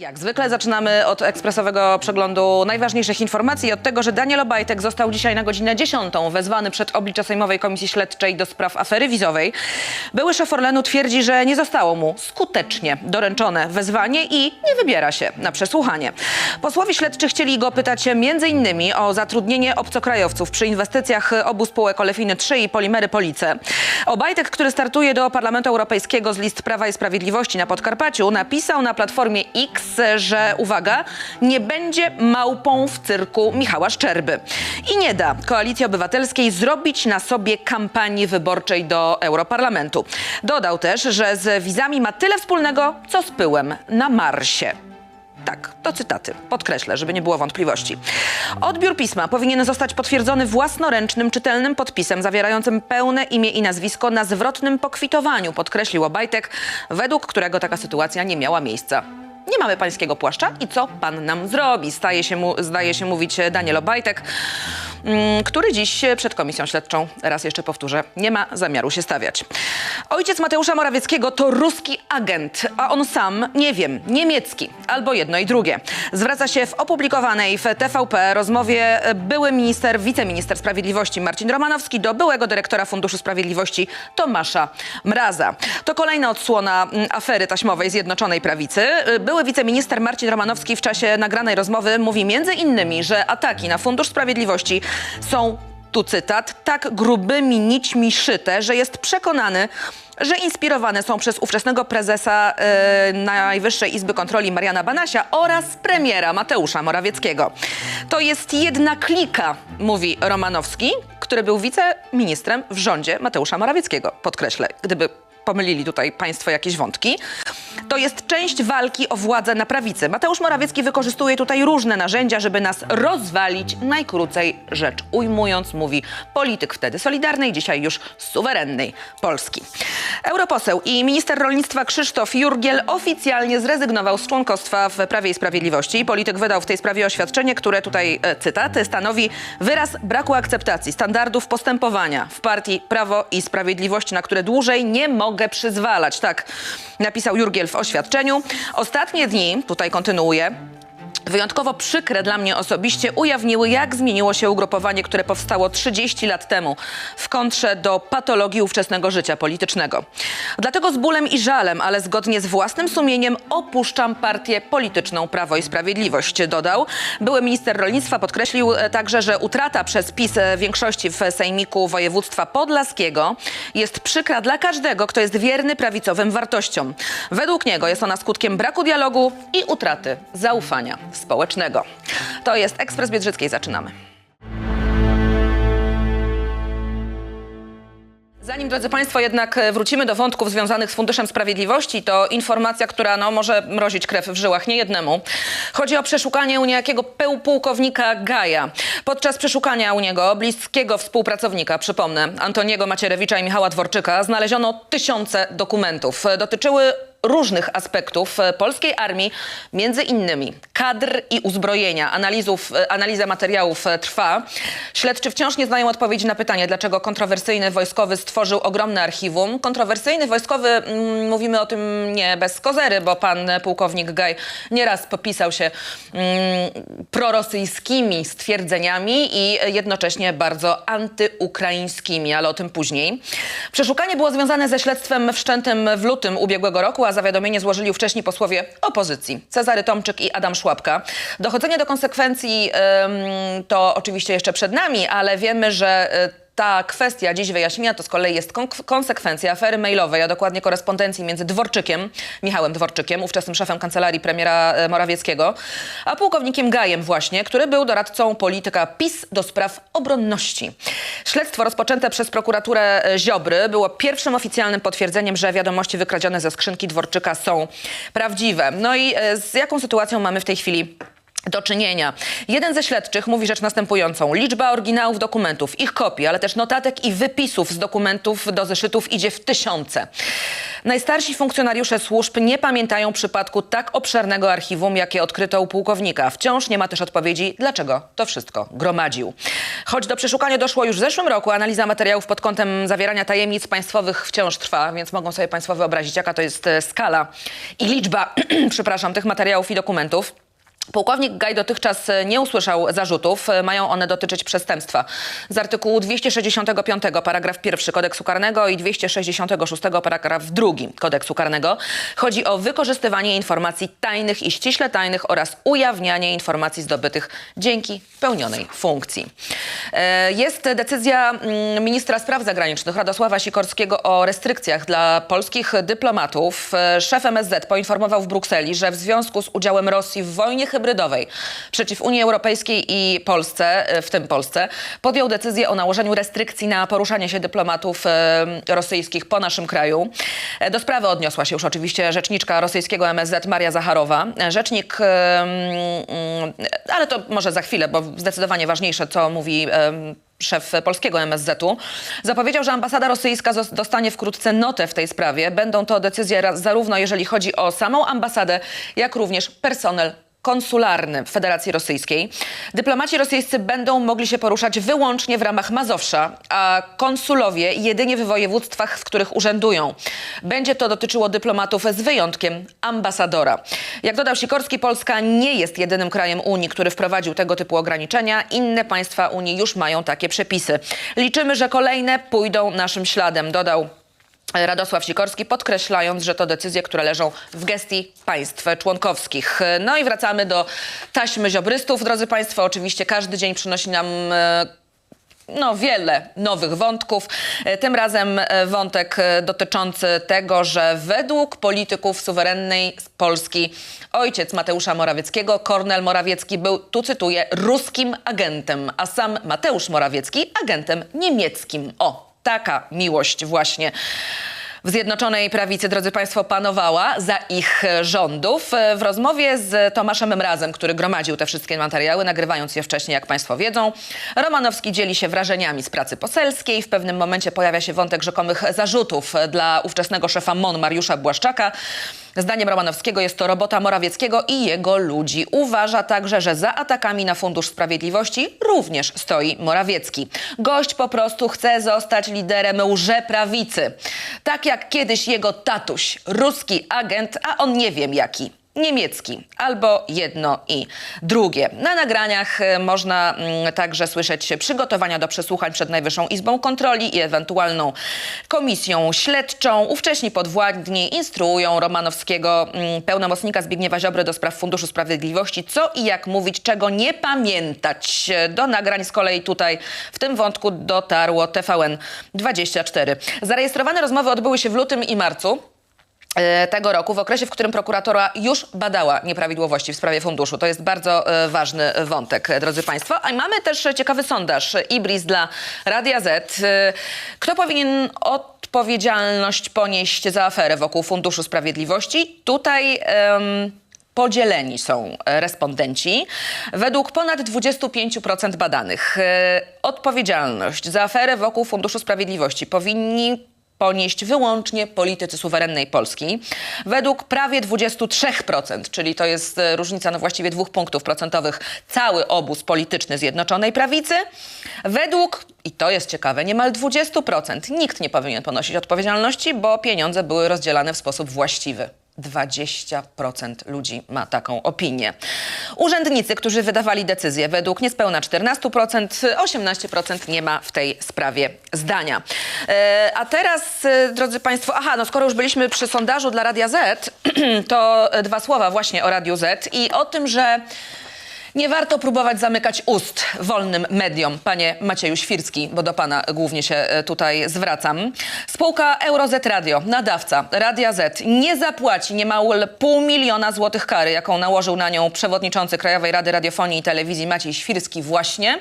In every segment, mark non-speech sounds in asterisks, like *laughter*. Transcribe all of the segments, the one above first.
Jak zwykle zaczynamy od ekspresowego przeglądu najważniejszych informacji od tego, że Daniel Obajtek został dzisiaj na godzinę 10 wezwany przed oblicze Sejmowej Komisji Śledczej do spraw afery wizowej. Były szef Orlenu twierdzi, że nie zostało mu skutecznie doręczone wezwanie i nie wybiera się na przesłuchanie. Posłowie śledczy chcieli go pytać m.in. o zatrudnienie obcokrajowców przy inwestycjach obu spółek Olefiny 3 i Polimery Police. Obajtek, który startuje do Parlamentu Europejskiego z list Prawa i Sprawiedliwości na Podkarpaciu, napisał na Platformie X, że uwaga, nie będzie małpą w cyrku Michała Szczerby. I nie da Koalicji Obywatelskiej zrobić na sobie kampanii wyborczej do Europarlamentu. Dodał też, że z wizami ma tyle wspólnego, co z pyłem na Marsie. Tak, to cytaty. Podkreślę, żeby nie było wątpliwości. Odbiór pisma powinien zostać potwierdzony własnoręcznym, czytelnym podpisem zawierającym pełne imię i nazwisko na zwrotnym pokwitowaniu, podkreślił Obajtek, według którego taka sytuacja nie miała miejsca. Nie mamy pańskiego płaszcza i co pan nam zrobi? Staje się mu, zdaje się mówić Daniel Obajtek, który dziś przed komisją śledczą, raz jeszcze powtórzę, nie ma zamiaru się stawiać. Ojciec Mateusza Morawieckiego to ruski agent, a on sam, nie wiem, niemiecki, albo jedno i drugie. Zwraca się w opublikowanej w TVP rozmowie były minister, wiceminister sprawiedliwości Marcin Romanowski do byłego dyrektora Funduszu Sprawiedliwości Tomasza Mraza. To kolejna odsłona mm, afery taśmowej Zjednoczonej Prawicy. Były wiceminister Marcin Romanowski w czasie nagranej rozmowy mówi między innymi, że ataki na Fundusz Sprawiedliwości są tu cytat, tak grubymi nićmi szyte, że jest przekonany, że inspirowane są przez ówczesnego prezesa e, Najwyższej Izby Kontroli Mariana Banasia oraz premiera Mateusza Morawieckiego. To jest jedna klika, mówi Romanowski, który był wiceministrem w rządzie Mateusza Morawieckiego. Podkreślę, gdyby pomylili tutaj państwo jakieś wątki. To jest część walki o władzę na prawicy. Mateusz Morawiecki wykorzystuje tutaj różne narzędzia, żeby nas rozwalić, najkrócej rzecz ujmując, mówi polityk wtedy Solidarnej, dzisiaj już suwerennej Polski. Europoseł i minister rolnictwa Krzysztof Jurgiel oficjalnie zrezygnował z członkostwa w Prawie i Sprawiedliwości. Polityk wydał w tej sprawie oświadczenie, które tutaj, e, cytat, stanowi wyraz braku akceptacji standardów postępowania w partii Prawo i Sprawiedliwość, na które dłużej nie mogę przyzwalać. Tak napisał Jurgiel w oświadczeniu. Ostatnie dni, tutaj kontynuuję, Wyjątkowo przykre dla mnie osobiście ujawniły, jak zmieniło się ugrupowanie, które powstało 30 lat temu w kontrze do patologii ówczesnego życia politycznego. Dlatego z bólem i żalem, ale zgodnie z własnym sumieniem opuszczam partię polityczną Prawo i Sprawiedliwość, dodał. Były minister rolnictwa podkreślił e, także, że utrata przez PiS e, większości w Sejmiku Województwa Podlaskiego jest przykra dla każdego, kto jest wierny prawicowym wartościom. Według niego jest ona skutkiem braku dialogu i utraty zaufania społecznego. To jest Ekspres Biedrzyckiej. Zaczynamy. Zanim, drodzy Państwo, jednak e, wrócimy do wątków związanych z Funduszem Sprawiedliwości, to informacja, która no, może mrozić krew w żyłach niejednemu. Chodzi o przeszukanie u niejakiego pułkownika Gaja. Podczas przeszukania u niego bliskiego współpracownika, przypomnę, Antoniego Macierewicza i Michała Dworczyka, znaleziono tysiące dokumentów. E, Dotyczyły różnych aspektów e, polskiej armii, między innymi kadr i uzbrojenia. Analizów, e, analiza materiałów e, trwa. Śledczy wciąż nie znają odpowiedzi na pytanie, dlaczego kontrowersyjny wojskowy stworzył ogromne archiwum. Kontrowersyjny wojskowy, mm, mówimy o tym nie bez kozery, bo pan pułkownik Gaj nieraz popisał się mm, prorosyjskimi stwierdzeniami i jednocześnie bardzo antyukraińskimi, ale o tym później. Przeszukanie było związane ze śledztwem wszczętym w lutym ubiegłego roku, zawiadomienie złożyli ówcześni posłowie opozycji Cezary Tomczyk i Adam Szłapka. Dochodzenie do konsekwencji to oczywiście jeszcze przed nami, ale wiemy, że e, ta kwestia dziś wyjaśnienia to z kolei jest kon- konsekwencja afery mailowej, a dokładnie korespondencji między Dworczykiem, Michałem Dworczykiem, ówczesnym szefem kancelarii premiera e, Morawieckiego, a pułkownikiem Gajem właśnie, który był doradcą polityka PiS do spraw obronności. Śledztwo rozpoczęte przez prokuraturę e, Ziobry było pierwszym oficjalnym potwierdzeniem, że wiadomości wykradzione ze skrzynki Dworczyka są prawdziwe. No i e, z jaką sytuacją mamy w tej chwili do czynienia. Jeden ze śledczych mówi rzecz następującą. Liczba oryginałów dokumentów, ich kopii, ale też notatek i wypisów z dokumentów do zeszytów idzie w tysiące. Najstarsi funkcjonariusze służb nie pamiętają przypadku tak obszernego archiwum, jakie odkryto u pułkownika. Wciąż nie ma też odpowiedzi, dlaczego to wszystko gromadził. Choć do przeszukania doszło już w zeszłym roku, analiza materiałów pod kątem zawierania tajemnic państwowych wciąż trwa, więc mogą sobie Państwo wyobrazić, jaka to jest e, skala i liczba, *clears throat* przepraszam, tych materiałów i dokumentów. Pułkownik Gaj dotychczas e, nie usłyszał zarzutów. E, Mają one dotyczyć przestępstwa z artykułu 265 paragraf 1 kodeksu karnego i 266 paragraf 2 kodeksu karnego. Chodzi o wykorzystywanie informacji tajnych i ściśle tajnych oraz ujawnianie informacji zdobytych dzięki pełnionej funkcji. E, Jest decyzja mm, ministra spraw zagranicznych Radosława Sikorskiego o restrykcjach dla polskich dyplomatów. Szef MSZ poinformował w Brukseli, że w związku z udziałem Rosji w wojnie hybrydowej przeciw Unii Europejskiej i Polsce, e, w tym Polsce, podjął decyzję o nałożeniu restrykcji na poruszanie się dyplomatów e, rosyjskich po naszym kraju. E, Do sprawy odniosła się już oczywiście rzeczniczka rosyjskiego MSZ Maria Zacharowa. Rzecznik, mm, ale to może za chwilę, bo zdecydowanie ważniejsze, co mówi szef polskiego MSZ-u, zapowiedział, że ambasada rosyjska dostanie wkrótce notę w tej sprawie. Będą to decyzje zarówno jeżeli chodzi o samą ambasadę, jak również personel konsularny w Federacji Rosyjskiej. Dyplomaci rosyjscy będą mogli się poruszać wyłącznie w ramach Mazowsza, a konsulowie jedynie w województwach, w których urzędują. Będzie to dotyczyło dyplomatów z wyjątkiem ambasadora. Jak dodał Sikorski, Polska nie jest jedynym krajem Unii, który wprowadził tego typu ograniczenia. Inne państwa Unii już mają takie przepisy. Liczymy, że kolejne pójdą naszym śladem, dodał Radosław Sikorski, podkreślając, że to decyzje, które leżą w gestii państw członkowskich. No i wracamy do taśmy ziobrystów, drodzy Państwo. Oczywiście każdy dzień przynosi nam e, no, wiele nowych wątków. E, Tym razem e, wątek dotyczący tego, że według polityków suwerennej Polski ojciec Mateusza Morawieckiego, Kornel Morawiecki, był, tu cytuję, ruskim agentem, a sam Mateusz Morawiecki agentem niemieckim. O, taka miłość właśnie w Zjednoczonej Prawicy, drodzy Państwo, panowała za ich rządów. W rozmowie z Tomaszem Mrazem, który gromadził te wszystkie materiały, nagrywając je wcześniej, jak Państwo wiedzą, Romanowski dzieli się wrażeniami z pracy poselskiej. W pewnym momencie pojawia się wątek rzekomych zarzutów dla ówczesnego szefa MON Mariusza Błaszczaka. Zdaniem Romanowskiego jest to robota Morawieckiego i jego ludzi. Uważa także, że za atakami na Fundusz Sprawiedliwości również stoi Morawiecki. Gość po prostu chce zostać liderem łże-prawicy. Tak jak kiedyś jego tatuś, ruski agent, a on nie wiem jaki. Niemiecki, albo jedno i drugie. Na nagraniach e, można mm, także słyszeć przygotowania do przesłuchań przed Najwyższą Izbą Kontroli i ewentualną komisją śledczą. Ówcześni podwładni instruują Romanowskiego, mm, pełnomocnika Zbigniewa Ziobry do spraw Funduszu Sprawiedliwości, co i jak mówić, czego nie pamiętać. Do nagrań z kolei tutaj w tym wątku dotarło TVN24. Zarejestrowane rozmowy odbyły się w lutym i marcu e, tego roku, w okresie, w którym prokuratora już badała nieprawidłowości w sprawie funduszu. To jest bardzo e, ważny wątek, e, drodzy Państwo. A mamy też ciekawy sondaż Ibris dla Radia Z. E, Kto powinien odpowiedzialność ponieść za aferę wokół Funduszu Sprawiedliwości? Tutaj... Podzieleni są e, respondenci. Według ponad 25% badanych e, odpowiedzialność za aferę wokół Funduszu Sprawiedliwości powinni ponieść wyłącznie politycy suwerennej Polski. Według prawie 23%, czyli to jest e, różnica no właściwie dwóch punktów procentowych, cały obóz polityczny Zjednoczonej Prawicy. Według, i to jest ciekawe, niemal 20% nikt nie powinien ponosić odpowiedzialności, bo pieniądze były rozdzielane w sposób właściwy. 20% ludzi ma taką opinię. Urzędnicy, którzy wydawali decyzje, według niespełna 14%, 18% nie ma w tej sprawie zdania. E, a teraz, e, drodzy Państwo, aha, no skoro już byliśmy przy sondażu dla Radia Z, *clears throat* to dwa słowa właśnie o Radiu Z i o tym, że nie warto próbować zamykać ust wolnym mediom, panie Macieju Świrski, bo do pana głównie się e, tutaj zwracam. Spółka EuroZ Radio, nadawca Radia Z, nie zapłaci niemal pół miliona złotych kary, jaką nałożył na nią przewodniczący Krajowej Rady Radiofonii i Telewizji Maciej Świrski właśnie.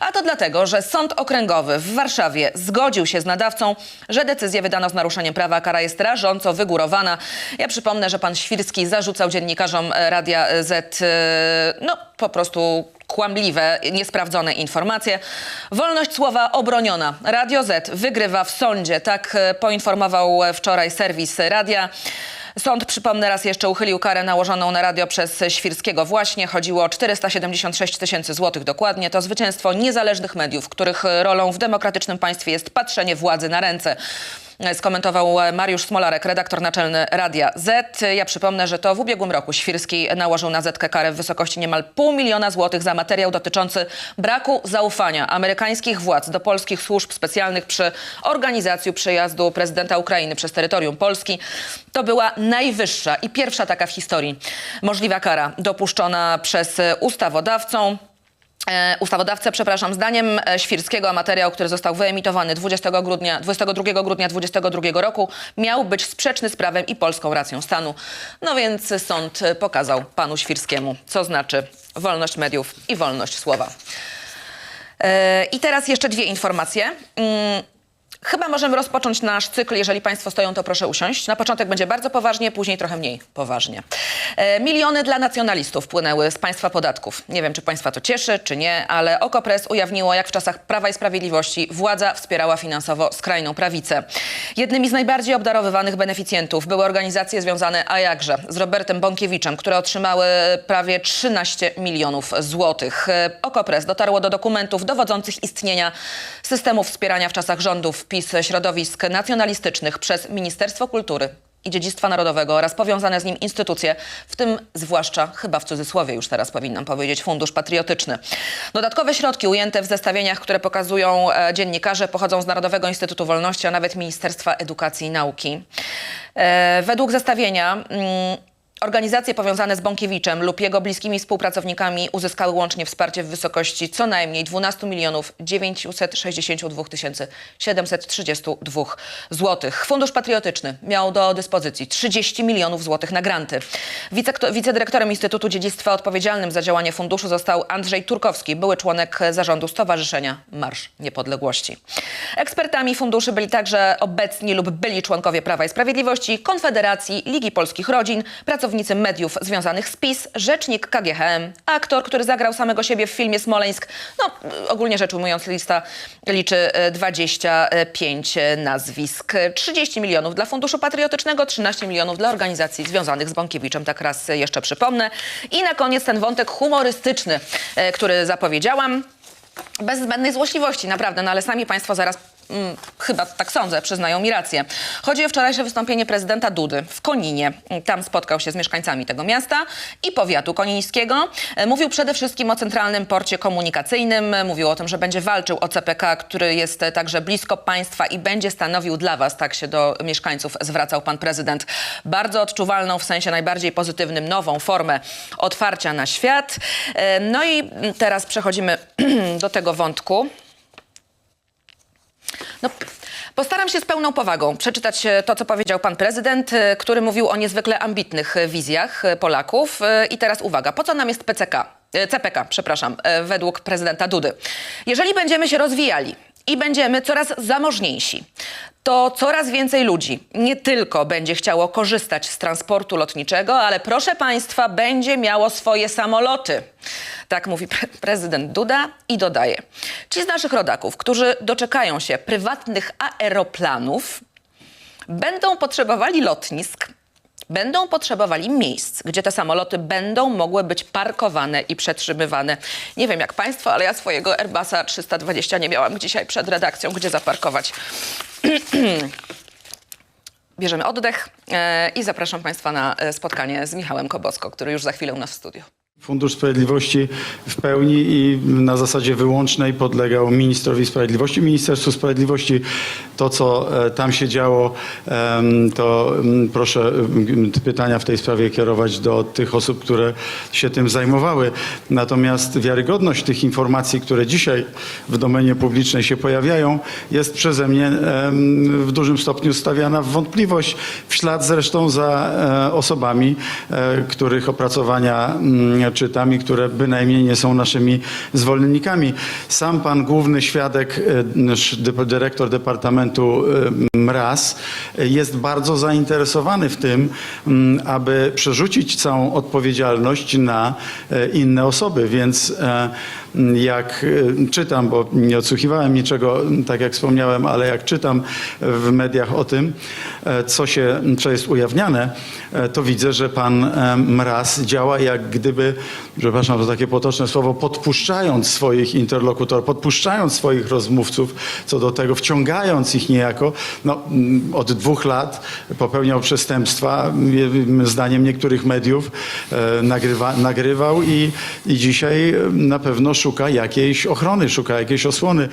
A to dlatego, że Sąd Okręgowy w Warszawie zgodził się z nadawcą, że decyzję wydano z naruszeniem prawa, kara jest rażąco wygórowana. Ja przypomnę, że pan Świrski zarzucał dziennikarzom e, Radia Z, e, no po prostu kłamliwe, niesprawdzone informacje. Wolność słowa obroniona. Radio Z wygrywa w sądzie. Tak e, poinformował wczoraj serwis radia. Sąd, przypomnę raz jeszcze, uchylił karę nałożoną na radio przez Świrskiego właśnie. Chodziło o 476 tysięcy złotych dokładnie. To zwycięstwo niezależnych mediów, których rolą w demokratycznym państwie jest patrzenie władzy na ręce. Skomentował Mariusz Smolarek, redaktor naczelny Radia Z. Ja przypomnę, że to w ubiegłym roku Świrski nałożył na Zetkę karę w wysokości niemal pół miliona złotych za materiał dotyczący braku zaufania amerykańskich władz do polskich służb specjalnych przy organizacji przejazdu prezydenta Ukrainy przez terytorium Polski. To była najwyższa i pierwsza taka w historii możliwa kara dopuszczona przez ustawodawcą. E, ustawodawcę, przepraszam, zdaniem e, Świrskiego, materiał, który został wyemitowany 20 grudnia, 22 grudnia 2022 roku, miał być sprzeczny z prawem i polską racją stanu. No więc sąd e, pokazał panu Świrskiemu, co znaczy wolność mediów i wolność słowa. I teraz jeszcze dwie informacje. Chyba możemy rozpocząć nasz cykl. Jeżeli Państwo stoją, to proszę usiąść. Na początek będzie bardzo poważnie, później trochę mniej poważnie. E, miliony dla nacjonalistów płynęły z Państwa podatków. Nie wiem, czy Państwa to cieszy, czy nie, ale Okopres ujawniło, jak w czasach Prawa i Sprawiedliwości władza wspierała finansowo skrajną prawicę. Jednymi z najbardziej obdarowywanych beneficjentów były organizacje związane, a jakże, z Robertem Bąkiewiczem, które otrzymały prawie 13 milionów złotych. E, Okopres dotarło do dokumentów dowodzących istnienia systemu wspierania w czasach rządów PiS środowisk nacjonalistycznych przez Ministerstwo Kultury i Dziedzictwa Narodowego oraz powiązane z nim instytucje, w tym zwłaszcza, chyba w cudzysłowie już teraz powinnam powiedzieć, Fundusz Patriotyczny. Dodatkowe środki ujęte w zestawieniach, które pokazują e, dziennikarze, pochodzą z Narodowego Instytutu Wolności, a nawet Ministerstwa Edukacji i Nauki. E, według zestawienia... Organizacje powiązane z Bąkiewiczem lub jego bliskimi współpracownikami uzyskały łącznie wsparcie w wysokości co najmniej 12 milionów 962 tysięcy 732 złotych. Fundusz Patriotyczny miał do dyspozycji 30 milionów złotych na granty. Wice- wicedyrektorem Instytutu Dziedzictwa odpowiedzialnym za działanie funduszu został Andrzej Turkowski, były członek zarządu Stowarzyszenia Marsz Niepodległości. Ekspertami funduszy byli także obecni lub byli członkowie Prawa i Sprawiedliwości, Konfederacji, Ligi Polskich Rodzin, pracownicy mediów związanych z PiS, rzecznik KGHM, aktor, który zagrał samego siebie w filmie Smoleńsk. No, ogólnie rzecz ujmując, lista liczy e, 25 nazwisk. 30 milionów dla Funduszu Patriotycznego, 13 milionów dla organizacji związanych z Bąkiewiczem, tak raz jeszcze przypomnę. I na koniec ten wątek humorystyczny, e, który zapowiedziałam. Bez zbędnej złośliwości, naprawdę, no ale sami Państwo zaraz, chyba tak sądzę, przyznają mi rację. Chodzi o wczorajsze wystąpienie prezydenta Dudy w Koninie. Tam spotkał się z mieszkańcami tego miasta i powiatu konińskiego. E, Mówił przede wszystkim o centralnym porcie komunikacyjnym. Mówił o tym, że będzie walczył o CPK, który jest e, także blisko państwa i będzie stanowił dla was, tak się do mieszkańców zwracał pan prezydent, bardzo odczuwalną, w sensie najbardziej pozytywnym, nową formę otwarcia na świat. E, No i teraz przechodzimy *clears throat* do tego wątku. No, postaram się z pełną powagą przeczytać e, to, co powiedział pan prezydent, e, który mówił o niezwykle ambitnych e, wizjach Polaków. I teraz uwaga, po co nam jest PCK? CPK, przepraszam, według prezydenta Dudy. Jeżeli będziemy się rozwijali i będziemy coraz zamożniejsi, to coraz więcej ludzi nie tylko będzie chciało korzystać z transportu lotniczego, ale proszę Państwa, będzie miało swoje samoloty. Tak mówi pre prezydent Duda i dodaje. Ci z naszych rodaków, którzy doczekają się prywatnych aeroplanów, będą potrzebowali lotnisk, będą potrzebowali miejsc, gdzie te samoloty będą mogły być parkowane i przetrzymywane. Nie wiem jak Państwo, ale ja swojego Airbusa 320 nie miałam dzisiaj przed redakcją, gdzie zaparkować. *clears throat* Bierzemy oddech e, i zapraszam Państwa na e, spotkanie z Michałem Kobosko, który już za chwilę u nas w studiu. Fundusz Sprawiedliwości w pełni i na zasadzie wyłącznej podlegał ministrowi sprawiedliwości, Ministerstwu Sprawiedliwości. To, co e, tam się działo, to proszę pytania w tej sprawie kierować do tych osób, które się tym zajmowały. Natomiast wiarygodność tych informacji, które dzisiaj w domenie publicznej się pojawiają, jest przeze mnie w dużym stopniu stawiana w wątpliwość, w ślad zresztą za e, osobami, e, których opracowania czytam i które bynajmniej nie są naszymi zwolennikami. Sam pan główny świadek, e, dyrektor Departamentu e, Mraz e, jest bardzo zainteresowany w tym, m, aby przerzucić całą odpowiedzialność na inne osoby, więc jak e, czytam, bo nie odsłuchiwałem niczego, tak jak wspomniałem, ale jak czytam w mediach o tym, e, co się, co jest ujawniane, e, to widzę, że pan e, Mraz działa jak gdyby, przepraszam za takie potoczne słowo, podpuszczając swoich interlokutorów, podpuszczając swoich rozmówców co do tego, wciągając ich niejako. No, mm, od dwóch lat popełniał przestępstwa, zdaniem niektórych mediów, nagrywa, nagrywał i, i dzisiaj na pewno szuka jakiejś ochrony, szuka jakiejś osłony.